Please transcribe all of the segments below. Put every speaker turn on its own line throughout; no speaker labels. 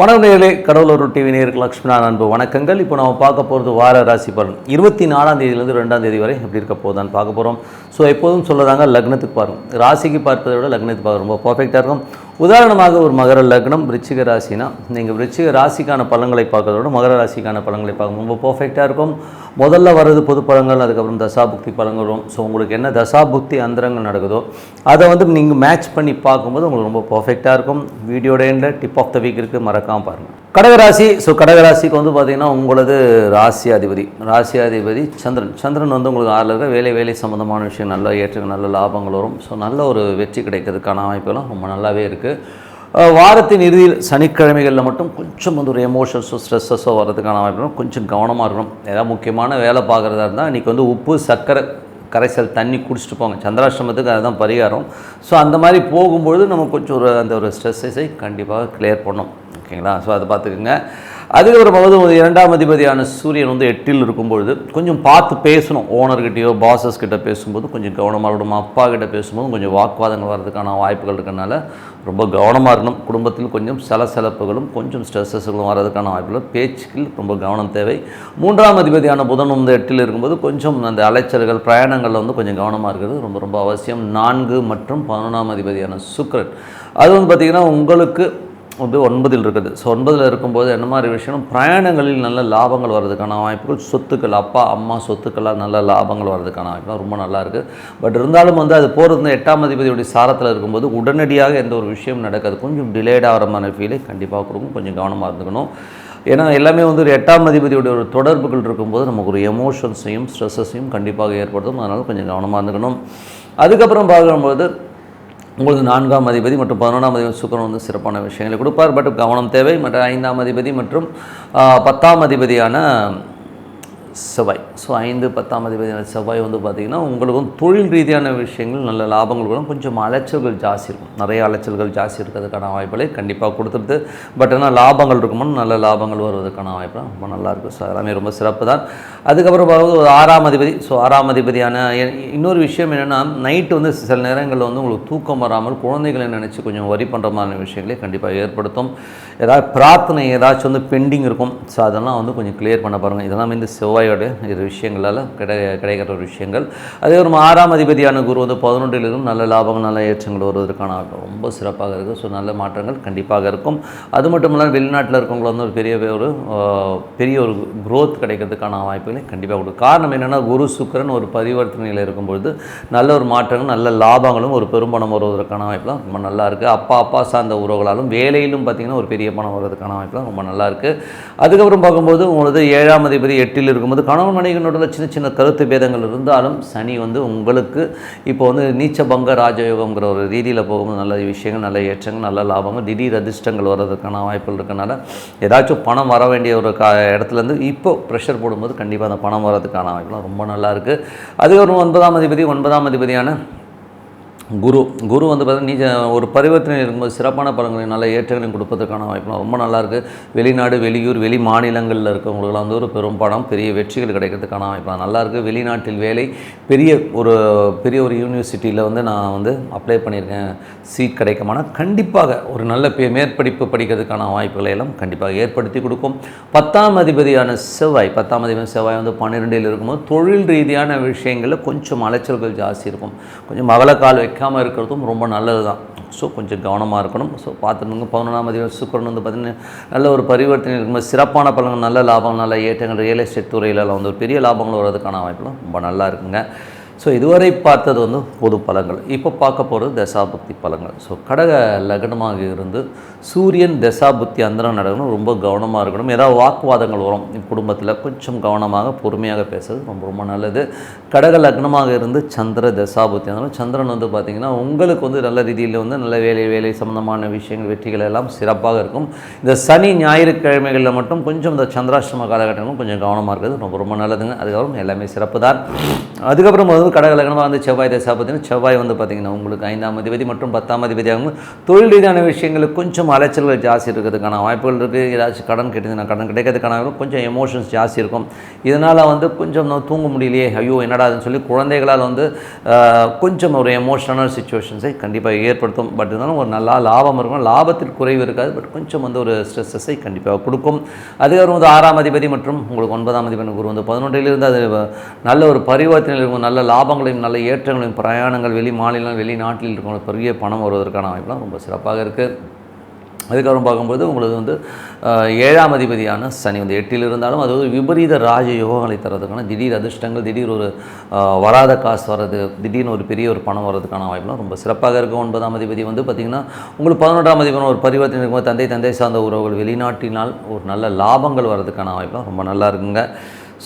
வணக்கம் நேர்களே கடவுளூர் டிவி நேருக்கு லக்ஷ்மணா அன்பு வணக்கங்கள். இப்போ நம்ம பார்க்க போகிறது வார ராசி பலன். இருபத்தி நாலாம் தேதியிலேருந்து ரெண்டாம் தேதி வரை எப்படி இருக்க போதான்னு பார்க்க போகிறோம் ஸோ எப்போதும் சொல்லதாங்க லக்னத்துக்கு பாருங்கள் ராசிக்கு பார்ப்பதை விட லக்னத்துக்கு பார்க்க ரொம்ப பர்ஃபெக்டாக இருக்கும். உதாரணமாக ஒரு மகர லக்னம் விருச்சிக ராசினா நீங்கள் விருச்சிக ராசிக்கான பலன்களை பார்க்கறதோட மகர ராசிக்கான பலன்களை பார்க்க ரொம்ப பர்ஃபெக்டாக இருக்கும். முதல்ல வர்றது பொது பழங்கள் அதுக்கப்புறம் தசாபுக்தி பழங்கள் வரும். ஸோ உங்களுக்கு என்ன தசாபுக்தி அந்தரங்கள் நடக்குதோ அதை வந்து நீங்கள் மேட்ச் பண்ணி பார்க்கும்போது உங்களுக்கு ரொம்ப பர்ஃபெக்டாக இருக்கும். வீடியோட எண்டில் டிப் ஆஃப் த வீக் இருக்குது மறக்காமல் பாருங்கள் கடகராசி ஸோ கடகராசிக்கு வந்து பார்த்திங்கன்னா உங்களது ராசி அதிபதி சந்திரன். சந்திரன் வந்து உங்களுக்கு ஆறில் இருக்க வேலை வேலை சம்மந்தமான விஷயம் நல்ல ஏற்ற நல்ல லாபங்கள் வரும். ஸோ நல்ல ஒரு வெற்றி கிடைக்கிறதுக்கான அமைப்பெல்லாம் ரொம்ப நல்லாவே இருக்குது வாரத்தின் இறுதியில் சனிக்கிழமைகளில் மட்டும் கொஞ்சம் வந்து ஒரு எமோஷன்ஸோ ஸ்ட்ரெஸ்ஸஸோ வர்றதுக்கான வாய்ப்பு கொஞ்சம் கவனமாக இருக்கணும். ஏதாவது முக்கியமான வேலை பார்க்குறதா இருந்தால் இன்றைக்கி வந்து உப்பு சர்க்கரை கரைசல் தண்ணி குடிச்சிட்டு போங்க. சந்திராஷ்டிரமத்துக்கு அதுதான் பரிகாரம். ஸோ அந்த மாதிரி போகும்பொழுது நம்ம கொஞ்சம் ஒரு அந்த ஒரு ஸ்ட்ரெஸ்ஸை கண்டிப்பாக கிளியர் பண்ணோம் ஓகேங்களா? ஸோ அதை பார்த்துக்குங்க. அதுக்கப்புறம் வந்து இரண்டாம் அதிபதியான சூரியன் வந்து எட்டில் இருக்கும்பொழுது கொஞ்சம் பார்த்து பேசணும். ஓனர்கிட்டயோ பாசஸ் கிட்ட பேசும்போது கொஞ்சம் கவனமாக இருக்கணும். அப்பா கிட்ட பேசும்போது கொஞ்சம் வாக்குவாதங்கள் வர்றதுக்கான வாய்ப்புகள் இருக்கறனால ரொம்ப கவனமாக இருக்கணும். குடும்பத்தில் கொஞ்சம் சலசலப்புகளும் கொஞ்சம் ஸ்ட்ரெஸ்ஸஸ்களும் வர்றதுக்கான வாய்ப்புகள் பேச்சுக்கள் ரொம்ப கவனம் தேவை. மூன்றாம் அதிபதியான புதன் வந்து எட்டில் இருக்கும்போது கொஞ்சம் அந்த அலைச்சல்கள் பிரயாணங்களில் வந்து கொஞ்சம் கவனமாக இருக்கிறது ரொம்ப ரொம்ப அவசியம். நான்கு மற்றும் பதினொன்றாம் அதிபதியான சுக்ரன் அது வந்து பார்த்திங்கன்னா உங்களுக்கு வந்து ஒன்பதில் இருக்குது. ஸோ ஒன்பதில் இருக்கும்போது என்ன மாதிரி விஷயம்? பிரயாணங்களில் நல்ல லாபங்கள் வர்றதுக்கான வாய்ப்புகள் சொத்துக்கள் அப்பா அம்மா சொத்துக்களாக நல்ல லாபங்கள் வர்றதுக்கான வாய்ப்புகள் ரொம்ப நல்லா இருக்குது பட் இருந்தாலும் வந்து அது போகிறது வந்து எட்டாம் அதிபதியுடைய சாரத்தில் இருக்கும்போது உடனடியாக எந்த ஒரு விஷயம் நடக்காது. கொஞ்சம் டிலேட் ஆகிற மாதிரி ஃபீலை கண்டிப்பாக கொடுக்கும். கொஞ்சம் கவனமாக இருந்துக்கணும். ஏன்னா எல்லாமே வந்து ஒரு எட்டாம் அதிபதியுடைய ஒரு தொடர்புகள் இருக்கும்போது நமக்கு ஒரு எமோஷன்ஸையும் ஸ்ட்ரெஸ்ஸையும் கண்டிப்பாக ஏற்படுத்தும். அதனால் கொஞ்சம் கவனமாக இருந்துக்கணும். அதுக்கப்புறம் பார்க்கும்போது உங்களுக்கு நான்காம் அதிபதி மற்றும் பதினொன்றாம் அதிபதி சுக்கரன் வந்து சிறப்பான விஷயங்களை கொடுப்பார். பட் கவனம் தேவை. மற்ற ஐந்தாம் அதிபதி மற்றும் பத்தாம் அதிபதியான செவ்வாய். ஸோ ஐந்து பத்தாம் அதிபதியான செவ்வாய் வந்து பார்த்திங்கன்னா உங்களுக்கு வந்து தொழில் ரீதியான விஷயங்கள் நல்ல லாபங்கள் வரும். கொஞ்சம் அலைச்சல்கள் ஜாஸ்தி இருக்கும். நிறைய அலைச்சல்கள் ஜாஸ்தி இருக்கிறதுக்கான வாய்ப்புகளை கண்டிப்பாக கொடுத்துருது. பட் ஆனால் லாபங்கள் இருக்குமோ நல்ல லாபங்கள் வருவதற்கான வாய்ப்பு ரொம்ப நல்லாயிருக்கும் ஸோ எல்லாமே ரொம்ப சிறப்பு தான். அதுக்கப்புறம் பார்க்கும்போது ஒரு ஆறாம் அதிபதி. ஸோ ஆறாம் அதிபதியான இன்னொரு விஷயம் என்னென்னா நைட்டு வந்து சில நேரங்களில் வந்து உங்களுக்கு தூக்கம் வராமல் குழந்தைகளை நினச்சி கொஞ்சம் வரி பண்ணுற மாதிரி விஷயங்களை கண்டிப்பாக ஏற்படுத்தும். ஏதாவது பிரார்த்தனை ஏதாச்சும் வந்து பெண்டிங் இருக்கும். ஸோ அதெல்லாம் வந்து கொஞ்சம் கிளியர் பண்ண பாருங்கள் இதெல்லாம் இந்த செவ்வாயோட இது விஷயங்களால் கிடை கிடைக்கிற ஒரு விஷயங்கள். அதே ஒரு ஆறாம் அதிபதியான குரு வந்து பதினொன்றிலிருந்து நல்ல லாபங்கள் நல்ல ஏற்றங்கள் வருவதற்கான ரொம்ப சிறப்பாக இருக்குது. ஸோ நல்ல மாற்றங்கள் கண்டிப்பாக இருக்கும். அது மட்டும் இல்லாமல் வெளிநாட்டில் இருக்கவங்களை வந்து ஒரு பெரிய ஒரு பெரிய ஒரு குரோத் கிடைக்கிறதுக்கான வாய்ப்புகளை கண்டிப்பாக கொடுக்கும். காரணம் என்னென்னா குரு சுக்கிரன் ஒரு பரிவர்த்தனையில் இருக்கும்பொழுது நல்ல ஒரு மாற்றங்கள் நல்ல லாபங்களும் ஒரு பெரும்பணம் வருவதற்கான வாய்ப்புலாம் ரொம்ப நல்லா இருக்குது. அப்பா அப்பா சார்ந்த உறவுகளாலும் வேலையிலும் பார்த்திங்கன்னா ஒரு பெரிய பணம் வருவதற்கான வாய்ப்புலாம் ரொம்ப நல்லா இருக்குது. அதுக்கப்புறம் பார்க்கும்போது உங்களது ஏழாம் அதிபதி எட்டில் இருக்கும்போது கணவன் மனைவிகளோட சின்ன சின்ன கருத்து பேதங்கள் இருந்தாலும் சனி வந்து உங்களுக்கு இப்போ வந்து நீச்ச பங்க ராஜயோகம்ங்கிற ஒரு ரீதியில் போகும்போது நல்ல விஷயங்கள் நல்ல ஏற்றங்கள் நல்ல லாபங்கள் திடீர் அதிர்ஷ்டங்கள் வர்றதுக்கான வாய்ப்புகள் இருக்கனால ஏதாச்சும் பணம் வர வேண்டிய ஒரு கா இடத்துலேருந்து இப்போ ப்ரெஷர் போடும்போது கண்டிப்பாக அந்த பணம் வர்றதுக்கான வாய்ப்புலாம் ரொம்ப நல்லா இருக்குது அது ஒரு ஒன்பதாம் அதிபதி ஒன்பதாம் அதிபதியான குரு குரு வந்து பார்த்தீங்கன்னா நீ ஒரு பரிவர்த்தனை இருக்கும்போது சிறப்பான பலன்களை நல்ல ஏற்றங்களையும் கொடுப்பதற்கான வாய்ப்புலாம் ரொம்ப நல்லாயிருக்கு. வெளிநாடு வெளியூர் வெளி மாநிலங்களில் இருக்கவங்களுக்குலாம் வந்து ஒரு பெரும் பணம் பெரிய வெற்றிகள் கிடைக்கிறதுக்கான வாய்ப்பு நல்லாயிருக்கு. வெளிநாட்டில் வேலை பெரிய ஒரு பெரிய ஒரு யூனிவர்சிட்டியில் வந்து நான் வந்து அப்ளை பண்ணியிருக்கேன். சீட் கிடைக்குமானா கண்டிப்பாக ஒரு நல்ல மேற்படிப்பு படிக்கிறதுக்கான வாய்ப்புகளை எல்லாம் கண்டிப்பாக ஏற்படுத்தி கொடுக்கும். பத்தாம் அதிபதியான செவ்வாய் பத்தாம் அதிபதி செவ்வாய் வந்து பன்னிரெண்டில் இருக்கும்போது தொழில் ரீதியான விஷயங்களில் கொஞ்சம் அலைச்சல்கள் ஜாஸ்தி இருக்கும். கொஞ்சம் மகளக்கால் வைக்காமல் இருக்கிறதும் ரொம்ப நல்லது தான். ஸோ கொஞ்சம் கவனமாக இருக்கணும். ஸோ பார்த்துருங்க பதினொன்றாம் அதிபதி சுக்கரன் வந்து பார்த்திங்கன்னா நல்ல ஒரு பரிவர்த்தனை இருக்கும்போது சிறப்பான பலன்கள் நல்ல லாபம் நல்ல ஏற்றங்கள் ரியல் எஸ்டேட் துறையிலலாம் வந்து ஒரு பெரிய லாபங்கள் வர்றதுக்கான வாய்ப்புலாம் ரொம்ப நல்லா இருக்குங்க. ஸோ இதுவரை பார்த்தது வந்து பொது பலங்கள். இப்போ பார்க்க போகிறது தசாபுக்தி பலங்கள். ஸோ கடக லக்னமாக இருந்து சூரியன் தசாபுக்தி அந்தரம் நடக்கணும். ரொம்ப கவனமாக இருக்கணும். ஏதாவது வாக்குவாதங்கள் வரும். குடும்பத்தில் கொஞ்சம் கவனமாக பொறுமையாக பேசுறது ரொம்ப ரொம்ப நல்லது. கடக லக்னமாக இருந்து சந்திர தசாபுக்தி அந்தரம் சந்திரன் வந்து பார்த்திங்கன்னா உங்களுக்கு வந்து நல்ல ரீதியில் வந்து நல்ல வேலை வேலை சம்மந்தமான விஷயங்கள் வெற்றிகள் எல்லாம் சிறப்பாக இருக்கும். இந்த சனி ஞாயிற்றுக்கிழமைகளில் மட்டும் கொஞ்சம் இந்த சந்திராஷ்டம காலகட்டங்களும் கொஞ்சம் கவனமாக இருக்கிறது ரொம்ப ரொம்ப நல்லதுங்க. அதுக்கப்புறம் எல்லாமே சிறப்பு தான் அதுக்கப்புறம் வந்து வந்து கடகலகனமாக வந்து செவ்வாய் தசா பார்த்தீங்கன்னா செவ்வாய் வந்து பார்த்திங்கன்னா உங்களுக்கு ஐந்தாம் அதிபதி மற்றும் பத்தாம் அதிபதியாகவும் தொழில் ரீதியான விஷயங்களுக்கு கொஞ்சம் அலைச்சல்கள் ஜாஸ்தி இருக்கிறதுக்கான வாய்ப்புகள் இருக்குது ஏதாச்சும் கடன் கேட்டதுன்னா கடன் கிடைக்கிறதுக்கான கொஞ்சம் எமோஷன்ஸ் ஜாஸ்தி இருக்கும். இதனால் வந்து கொஞ்சம் தூங்க முடியலையே. ஐயோ என்னடாதுன்னு சொல்லி குழந்தைகளால் வந்து கொஞ்சம் ஒரு எமோஷனல் சுச்சுவேஷன்ஸை கண்டிப்பாக ஏற்படுத்தும். பட் இருந்தாலும் ஒரு நல்லா லாபம் இருக்கும். லாபத்தில் குறைவு இருக்காது. பட் கொஞ்சம் வந்து ஒரு ஸ்ட்ரெஸ்ஸஸை கண்டிப்பாக கொடுக்கும். அதுக்கப்புறம் வந்து ஆறாம் அதிபதி மற்றும் உங்களுக்கு ஒன்பதாம் அதிபதி குரு வந்து பதினொன்றிலிருந்து அது நல்ல ஒரு பரிவர்த்தனை இருக்கும். நல்ல லாபங்களையும் நல்ல ஏற்றங்களையும் பிரயாணங்கள் வெளி மாநிலம் வெளிநாட்டில் இருக்கிற பெரிய பணம் வருவதற்கான வாய்ப்புலாம் ரொம்ப சிறப்பாக இருக்குது அதுக்கப்புறம் பார்க்கும்போது உங்களுக்கு வந்து ஏழாம் அதிபதியான சனி வந்து எட்டில் இருந்தாலும் அது ஒரு விபரீத ராஜ யோகங்களை தரதுக்கான திடீர் அதிர்ஷ்டங்கள் திடீர் ஒரு வராத காசு வர்றது திடீர்னு ஒரு பெரிய ஒரு பணம் வர்றதுக்கான வாய்ப்புலாம் ரொம்ப சிறப்பாக இருக்கும். ஒன்பதாம் அதிபதி வந்து பார்த்திங்கன்னா உங்களுக்கு பதினொன்றாம் அதிபதி ஒரு பரிவர்த்தனை இருக்கும்போது தந்தை தந்தை சார்ந்த உறவுகள் வெளிநாட்டினால் ஒரு நல்ல லாபங்கள் வர்றதுக்கான வாய்ப்புலாம் ரொம்ப நல்லா இருக்குங்க.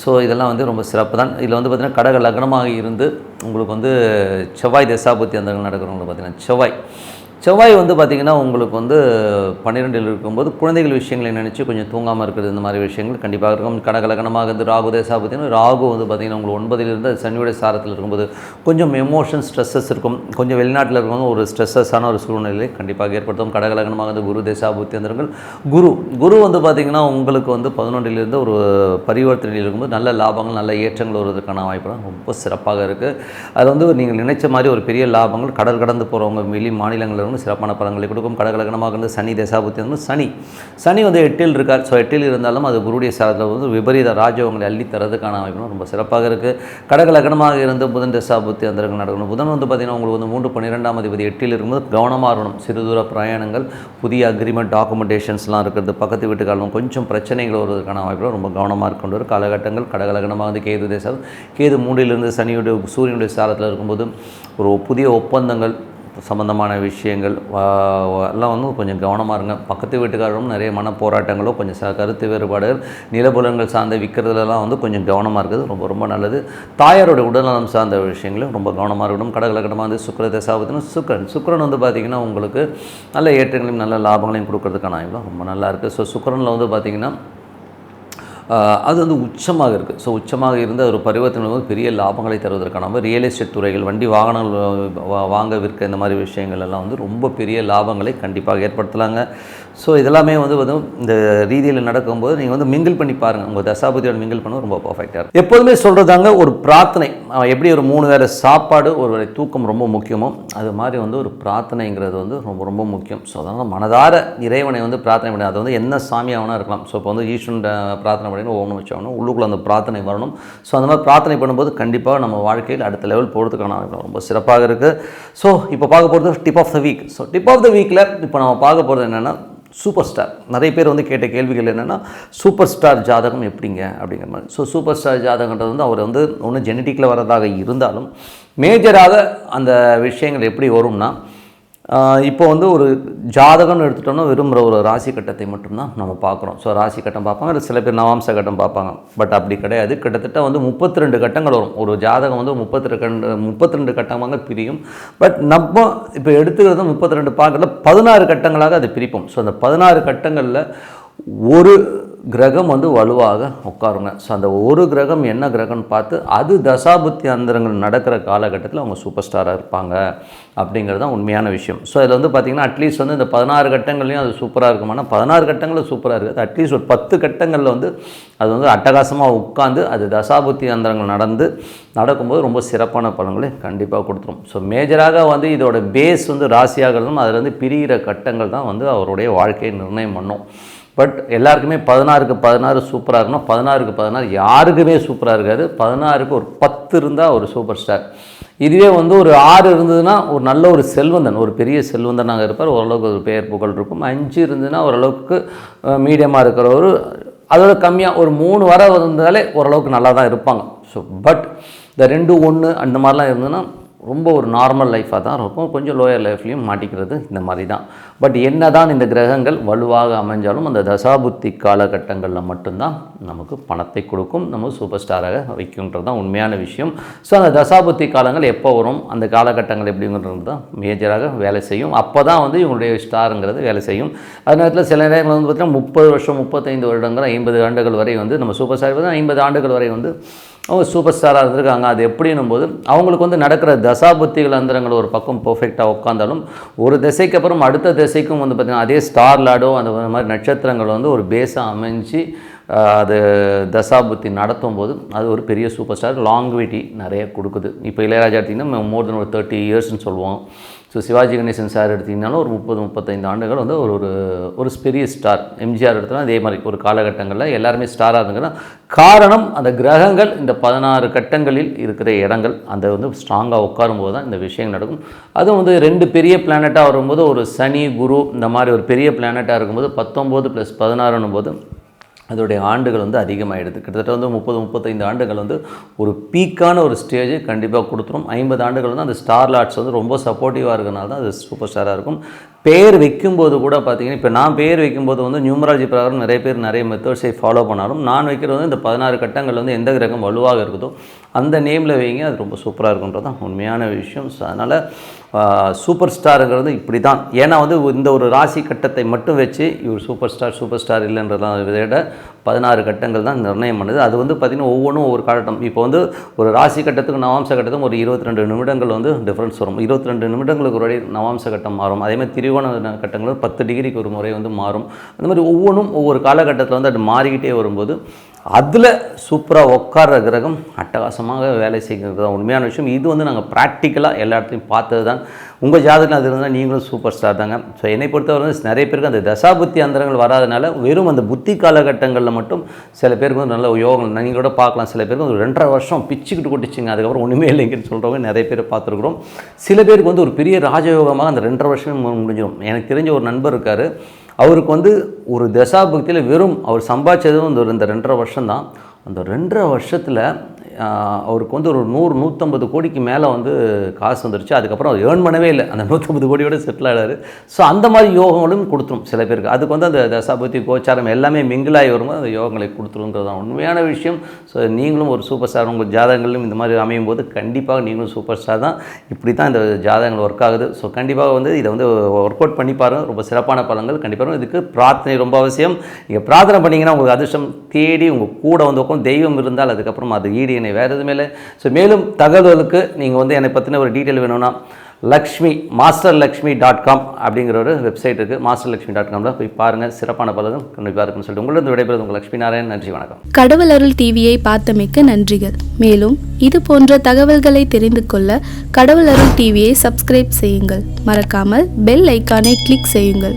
ஸோ இதெல்லாம் வந்து ரொம்ப சிறப்பு தான். இதில் வந்து பார்த்திங்கன்னா கடக லக்னமாக இருந்து உங்களுக்கு வந்து செவ்வாய் தசாபுத்தி அந்த நடக்கிறவங்களுக்கு பார்த்திங்கன்னா செவ்வாய். செவ்வாய் வந்து பார்த்திங்கன்னா உங்களுக்கு வந்து பன்னிரெண்டில் இருக்கும்போது குழந்தைகள் விஷயங்களை நினச்சி கொஞ்சம் தூங்காமல் இருக்கிறது இந்த மாதிரி விஷயங்கள் கண்டிப்பாக இருக்கும். கடகலகனமாக இருந்து ராகு தேசா பார்த்திங்கன்னா ராகு வந்து பார்த்திங்கன்னா உங்களுக்கு ஒன்பதிலிருந்து அது சனியுடைய சாரத்தில் இருக்கும்போது கொஞ்சம் எமோஷன் ஸ்ட்ரெஸ்ஸஸ் இருக்கும். கொஞ்சம் வெளிநாட்டில் இருக்கும்போது ஒரு ஸ்ட்ரெஸ்ஸஸான ஒரு சூழ்நிலை கண்டிப்பாக ஏற்படுத்தும். கடகலகனமாக இருந்து குரு தேசா புத்தியந்திரங்கள் குரு. குரு வந்து பார்த்திங்கன்னா உங்களுக்கு வந்து பதினொன்றிலிருந்து ஒரு பரிவர்த்தனையில் இருக்கும்போது நல்ல லாபங்கள் நல்ல ஏற்றங்கள் வருவதற்கான வாய்ப்புலாம் ரொம்ப சிறப்பாக இருக்குது அது வந்து நீங்கள் நினைச்ச மாதிரி ஒரு பெரிய லாபங்கள் கடல் கடந்து போகிறவங்க வெளி மாநிலங்களில் இருந்து சிறப்பான பலன்களை கொடுக்கும். கடகலகனமாக இருந்து சனி தசாபுத்தி வந்து சனி. சனி வந்து எட்டில் இருக்கார். ஸோ எட்டில் இருந்தாலும் அது குருடைய சாரத்தில் வந்து விபரீத ராஜவங்களை அள்ளி தரதுக்கான வாய்ப்புலாம் ரொம்ப சிறப்பாக இருக்குது கடகலகனமாக இருந்து புதன் தசாபுத்தி அந்த நடக்கணும். புதன் வந்து பார்த்திங்கன்னா உங்களுக்கு வந்து மூன்று பன்னிரெண்டாம் அதிபதி எட்டில் இருக்கும்போது கவனமாக இருக்கணும். சிறு தூர பிரயாணங்கள் புதிய அக்ரிமெண்ட் டாக்குமெண்டேஷன்ஸ்லாம் இருக்கிறது. பக்கத்து வீட்டுக்காரங்களும் கொஞ்சம் பிரச்சனைகள் வருவதற்கான வாய்ப்புகள் ரொம்ப கவனமாக இருக்கின்ற ஒரு காலகட்டங்கள் கடகலகனமாக வந்து கேது தேசம் கேது மூன்றிலிருந்து சனியுடைய சூரியனுடைய சாரத்தில் இருக்கும்போது ஒரு புதிய ஒப்பந்தங்கள் சம்மந்தமான விஷயங்கள் எல்லாம் வந்து கொஞ்சம் கவனமாக இருங்க. பக்கத்து வீட்டுக்காரரும் நிறைய மன போராட்டங்களோ கொஞ்சம் ச கருத்து வேறுபாடுகள் நிலபுலங்கள் சார்ந்த விற்கிறதுலலாம் வந்து கொஞ்சம் கவனமாக இருக்குது ரொம்ப ரொம்ப நல்லது. தாயாரோட உடல்நலம் சார்ந்த விஷயங்களும் ரொம்ப கவனமாக இருக்கணும். கடகலக்கடமாக வந்து சுக்கர தசாபத்தினும் சுக்கரன். சுக்கரன் வந்து பார்த்திங்கன்னா உங்களுக்கு நல்ல ஏற்றங்களையும் நல்ல லாபங்களையும் கொடுக்கறதுக்கான வாய்ப்புலாம் ரொம்ப நல்லா இருக்குது ஸோ சுக்கரனில் வந்து பார்த்திங்கன்னா அது வந்து உச்சமாக இருக்குது ஸோ உச்சமாக இருந்து ஒரு பரிவர்த்தனை வந்து பெரிய லாபங்களை தருவதற்கான நம்ம ரியல் எஸ்டேட் துறைகள் வண்டி வாகனங்கள் வாங்க விற்க இந்த மாதிரி விஷயங்கள் எல்லாம் வந்து ரொம்ப பெரிய லாபங்களை கண்டிப்பாக ஏற்படுத்தலாங்க. ஸோ இதெல்லாமே வந்து வந்து இந்த ரீதியில் நடக்கும்போது நீங்கள் வந்து மிங்கிள் பண்ணி பாருங்கள் உங்கள் தசாபதியோட மிங்கிள் பண்ண ரொம்ப பர்ஃபெக்டாக இருக்கும். எப்போதுமே சொல்கிறதாங்க ஒரு பிரார்த்தனை. எப்படி ஒரு மூணு வேளை சாப்பாடு ஒரு வேளை தூக்கம் ரொம்ப முக்கியமோ அது மாதிரி வந்து ஒரு பிரார்த்தனைங்கிறது வந்து ரொம்ப ரொம்ப முக்கியம். ஸோ அதனால் மனதார இறைவனை வந்து பிரார்த்தனை பண்ணி அது வந்து என்ன சாமியாகனா இருக்கலாம். ஸோ இப்போ வந்து ஈஸ்வரன் பிரார்த்தனை பண்ணி ஓணும் வச்சாகணும் உள்ளுக்குள்ள அந்த பிரார்த்தனை வரணும். ஸோ அந்த மாதிரி பிரார்த்தனை பண்ணும்போது கண்டிப்பாக நம்ம வாழ்க்கையில் அடுத்த லெவல் போகிறதுக்கான ரொம்ப சிறப்பாக இருக்குது ஸோ இப்போ பார்க்க போகிறது tip of the week so tip of the வீக்கில் இப்போ நம்ம பார்க்க போகிறது என்னென்னா சூப்பர் ஸ்டார். நிறைய பேர் வந்து கேட்ட கேள்விகள் என்னென்னா சூப்பர் ஸ்டார் ஜாதகம் எப்படிங்க? அப்படிங்கிற மாதிரி. ஸோ சூப்பர் ஸ்டார் ஜாதகன்றது வந்து அவர் வந்து ஒன்று ஜெனட்டிக்கில் வரதாக இருந்தாலும் மேஜராக அந்த விஷயங்கள் எப்படி வரும்னா இப்போ வந்து ஒரு ஜாதகம்னு எடுத்துட்டோம்னா விரும்புகிற ஒரு ராசி கட்டத்தை மட்டும்தான் நம்ம பார்க்குறோம். ஸோ ராசி கட்டம் பார்ப்பாங்க இல்லை சில பேர் நவாம்ச கட்டம் பார்ப்பாங்க. பட் அப்படி கிடையாது. கிட்டத்தட்ட வந்து முப்பத்தி ரெண்டு கட்டங்கள் வரும். ஒரு ஜாதகம் வந்து முப்பத்தி ரெண்டு முப்பத்தி ரெண்டு கட்டமாக பிரியும். பட் நம்ம இப்போ எடுத்துக்கிறது முப்பத்தி ரெண்டு பார்க்கல பதினாறு கட்டங்களாக அது பிரிப்போம். ஸோ அந்த பதினாறு கட்டங்களில் ஒரு கிரகம் வந்து வலுவாக உட்காருங்க. ஸோ அந்த ஒரு கிரகம் என்ன கிரகம்னு பார்த்து அது தசாபுத்தி அந்தரங்கள் நடக்கிற காலகட்டத்தில் அவங்க சூப்பர் ஸ்டாராக இருப்பாங்க அப்படிங்கிறது தான் உண்மையான விஷயம். ஸோ இதில் வந்து பார்த்திங்கன்னா அட்லீஸ்ட் வந்து இந்த பதினாறு கட்டங்கள்லையும் அது சூப்பராக இருக்குமானா பதினாறு கட்டங்களும் சூப்பராக இருக்குது. அட்லீஸ்ட் ஒரு பத்து கட்டங்களில் வந்து அது வந்து அட்டகாசமாக உட்காந்து அது தசாபுத்தி அந்தரங்கள் நடந்து நடக்கும்போது ரொம்ப சிறப்பான பலன்களை கண்டிப்பாக கொடுத்துரும். ஸோ மேஜராக வந்து இதோட பேஸ் வந்து ராசியாகிறதும் வந்து பிரிகிற கட்டங்கள் தான் வந்து அவருடைய வாழ்க்கையை நிர்ணயம் பண்ணும். பட் எல்லாருக்குமே பதினாறுக்கு பதினாறு சூப்பராக இருக்கணும். பதினாறுக்கு பதினாறு யாருக்குமே சூப்பராக இருக்காது. பதினாறுக்கு ஒரு பத்து இருந்தால் ஒரு சூப்பர் ஸ்டார் இதுவே வந்து ஒரு ஆறு இருந்ததுன்னா ஒரு நல்ல ஒரு செல்வந்தன் ஒரு பெரிய செல்வந்தனாக இருப்பார். ஓரளவுக்கு ஒரு பெயர் புகழ் இருக்கும். அஞ்சு இருந்ததுன்னா ஓரளவுக்கு மீடியமாக இருக்கிற ஒரு அதோட கம்மியாக ஒரு மூணு வர இருந்தாலே ஓரளவுக்கு நல்லா தான் இருப்பாங்க. ஸோ பட் இந்த ரெண்டு ஒன்று அந்த மாதிரிலாம் இருந்ததுன்னா ரொம்ப ஒரு நார்மல் லைஃபாக தான் இருக்கும். கொஞ்சம் லோயர் லைஃப்லையும் மாட்டிக்கிறது இந்த மாதிரி தான். பட் என்ன தான் இந்த கிரகங்கள் வலுவாக அமைஞ்சாலும் அந்த தசாபுத்தி காலகட்டங்களில் மட்டும்தான் நமக்கு பணத்தை கொடுக்கும். நம்ம சூப்பர் ஸ்டாராக வைக்குன்றது தான் உண்மையான விஷயம். ஸோ அந்த தசாபுத்தி காலங்கள் எப்போ வரும்? அந்த காலகட்டங்கள் எப்படிங்கிறது தான் மேஜராக வேலை செய்யும். அப்போ தான் வந்து இவங்களுடைய ஸ்டாருங்கிறது வேலை செய்யும். அது நேரத்தில் சில நேரங்கள் வந்து பார்த்திங்கன்னா முப்பது வருஷம் முப்பத்தைந்து வருடங்கள் ஐம்பது ஆண்டுகள் வரை வந்து நம்ம சூப்பர் ஸ்டார் ஐம்பது ஆண்டுகள் வரை வந்து அவங்க சூப்பர் ஸ்டாராக இருந்திருக்காங்க. அது எப்படின்னும் போது அவங்களுக்கு வந்து நடக்கிற தசாபுத்திகள் அந்தரங்கள் ஒரு பக்கம் பர்ஃபெக்டாக உட்காந்தாலும் ஒரு திசைக்கு அப்புறம் அடுத்த திசைக்கும் வந்து பார்த்திங்கன்னா அதே ஸ்டார் லாடோ அந்த மாதிரி நட்சத்திரங்கள் வந்து ஒரு பேஸாக அமைஞ்சு அது தசாபுத்தி நடத்தும் போது அது ஒரு பெரிய சூப்பர் ஸ்டார் லாங்விட்டி நிறைய கொடுக்குது. இப்போ இளையராஜா எடுத்திங்கன்னா மோர் தென் ஒரு தேர்ட்டி இயர்ஸ்னு சொல்லுவோம். ஸோ சிவாஜி கணேசன் சார் எடுத்திங்கனாலும் ஒரு முப்பது முப்பத்தைந்து ஆண்டுகள் வந்து ஒரு ஒரு ஒரு பெரிய ஸ்டார் எம்ஜிஆர் எடுத்தாலும் அதே மாதிரி ஒரு காலகட்டங்களில் எல்லாருமே ஸ்டாராக இருந்துங்கன்னா காரணம் அந்த கிரகங்கள் இந்த பதினாறு கட்டங்களில் இருக்கிற இடங்கள். அந்த வந்து ஸ்ட்ராங்காக உட்காரும்போது தான் இந்த விஷயம் நடக்கும். அதுவும் வந்து ரெண்டு பெரிய பிளானட்டாக வரும்போது ஒரு சனி குரு இந்த மாதிரி ஒரு பெரிய பிளானட்டாக இருக்கும்போது பத்தொம்போது ப்ளஸ் பதினாறுன்னும் போது அதோடைய ஆண்டுகள் வந்து அதிகமாகிடுது கிட்டத்தட்ட வந்து முப்பது முப்பத்தைந்து ஆண்டுகள் வந்து ஒரு பீக்கான ஒரு ஸ்டேஜ் கண்டிப்பாக கொடுத்துரும். ஐம்பது ஆண்டுகள் வந்து அந்த ஸ்டார் லாட்ஸ் வந்து ரொம்ப சப்போர்ட்டிவாக இருக்கனால தான் அது சூப்பர் ஸ்டாராக இருக்கும். பேர் வைக்கும்போது கூட பார்த்தீங்கன்னா இப்போ நான் பேர் வைக்கும்போது வந்து நியூமராலஜி பிரகாரம் நிறைய பேர் நிறைய மெத்தட்ஸை ஃபாலோ பண்ணாலும் நான் வைக்கிறது வந்து இந்த பதினாறு கட்டங்கள் வந்து எந்த கிரகம் வலுவாக இருக்குதோ அந்த நேமில் வைங்க அது ரொம்ப சூப்பராக இருக்குன்றது தான் உண்மையான விஷயம். ஸோ அதனால் சூப்பர் ஸ்டாருங்கிறது இப்படி தான் ஏன்னா வந்து இந்த ஒரு ராசி கட்டத்தை மட்டும் வச்சு இவர் சூப்பர் ஸ்டார் சூப்பர் ஸ்டார் இல்லைன்றதான் விட பதினாறு கட்டங்கள் தான் நிர்ணயம் பண்ணுது. அது வந்து பார்த்திங்கன்னா ஒவ்வொன்றும் ஒவ்வொரு காலட்டம் இப்போ வந்து ஒரு ராசி கட்டத்துக்கு நவாம்ச கட்டத்துக்கும் ஒரு இருபத்தி ரெண்டு நிமிடங்கள் வந்து டிஃப்ரென்ஸ் வரும். இருபத்தி ரெண்டு நிமிடங்களுக்கு ஒரு நவாம்ச கட்டம் மாறும். அதே மாதிரி விரிவான கட்டங்கள் பத்து டிகிரிக்கு ஒரு முறை வந்து மாறும். அந்த மாதிரி ஒவ்வொன்றும் ஒவ்வொரு காலகட்டத்தில் வந்து அது மாறிக்கிட்டே வரும்போது அதில் சூப்பராக உட்கார்ற கிரகம் அட்டகாசமாக வேலை செய்கிறது தான் உண்மையான விஷயம். இது வந்து நாங்கள் ப்ராக்டிக்கலாக எல்லா இடத்துலையும் பார்த்தது தான் உங்கள் ஜாதகம் அது இருந்தால் நீங்களும் சூப்பர் ஸ்டார் தாங்க. ஸோ என்னை பொறுத்தவரை வந்து நிறைய பேருக்கு அந்த தசாபுத்தி அந்தரங்கள் வராதனால வெறும் அந்த புத்தி காலகட்டங்களில் மட்டும் சில பேருக்கு வந்து நல்ல யோகம். நீங்களோட பார்க்கலாம். சில பேருக்கு ஒரு ரெண்டரை வருஷம் பிச்சுக்கிட்டு கொட்டிச்சிங்க. அதுக்கப்புறம் ஒன்றுமே இல்லைங்கன்னு சொல்கிறவங்க நிறைய பேர் பார்த்துருக்குறோம். சில பேருக்கு வந்து ஒரு பெரிய ராஜயோகமாக அந்த ரெண்டரை வருஷமே முடிஞ்சிடும். எனக்கு தெரிஞ்ச ஒரு நண்பர் இருக்கார். அவருக்கு வந்து ஒரு தசாபக்தியில் வெறும் அவர் சம்பாதிச்சதும் இந்த ரெண்டரை வருஷம்தான். அந்த ரெண்டரை வருஷத்தில் அவருக்கு வந்து ஒரு நூறு நூற்றம்பது கோடிக்கு மேலே வந்து காசு வந்துருச்சு. அதுக்கப்புறம் அவர் ஏர்ன் பண்ணவே இல்லை. அந்த நூற்றம்பது கோடியோட செட்டில் ஆகிறாரு ஸோ அந்த மாதிரி யோகங்களும் கொடுத்துரும் சில பேருக்கு. அதுக்கு வந்து அந்த தசாபதி கோச்சாரம் எல்லாமே மிங்கிலாகி வரும்போது அந்த யோகங்களை கொடுத்துருங்கிறது தான் உண்மையான விஷயம். ஸோ நீங்களும் ஒரு சூப்பர் ஸ்டார் உங்கள் ஜாதகங்களிலும் இந்த மாதிரி அமையும் போது கண்டிப்பாக நீங்களும் சூப்பர் ஸ்டார் தான். இப்படி தான் இந்த ஜாதகங்கள் ஒர்க் ஆகுது. ஸோ கண்டிப்பாக வந்து இதை வந்து ஒர்க் அவுட் பண்ணி பாருங்கள் ரொம்ப சிறப்பான பலன்கள். கண்டிப்பாக இதுக்கு பிரார்த்தனை ரொம்ப அவசியம். நீங்கள் பிரார்த்தனை பண்ணிங்கன்னா உங்களுக்கு அதிர்ஷ்டம் தேடி உங்கள் கூட வந்து உட்காந்து தெய்வம் இருந்தால் அதுக்கப்புறம் அது ஈடு பிரச்சனை வேறு எதுவுமே இல்லை. ஸோ மேலும் தகவலுக்கு நீங்கள் வந்து என்னை பற்றின ஒரு டீட்டெயில் வேணும்னா Lakshmi master Lakshmi dot com அப்படிங்கிற ஒரு வெப்சைட் இருக்குது மாஸ்டர் லக்ஷ்மி டாட் காமில் போய் பாருங்கள் சிறப்பான பலகம் கண்டிப்பாக இருக்குன்னு சொல்லிட்டு உங்களிடம் விடைபெறுவது உங்கள் லக்ஷ்மி நாராயண் நன்றி வணக்கம்.
கடவுள் அருள் டிவியை பார்த்தமைக்கு நன்றிகள். மேலும் இது போன்ற தகவல்களை தெரிந்து கொள்ள கடவுள் அருள் டிவியை சப்ஸ்கிரைப் செய்யுங்கள். மறக்காமல் பெல் ஐக்கானை கிளிக் செய்யுங்கள்.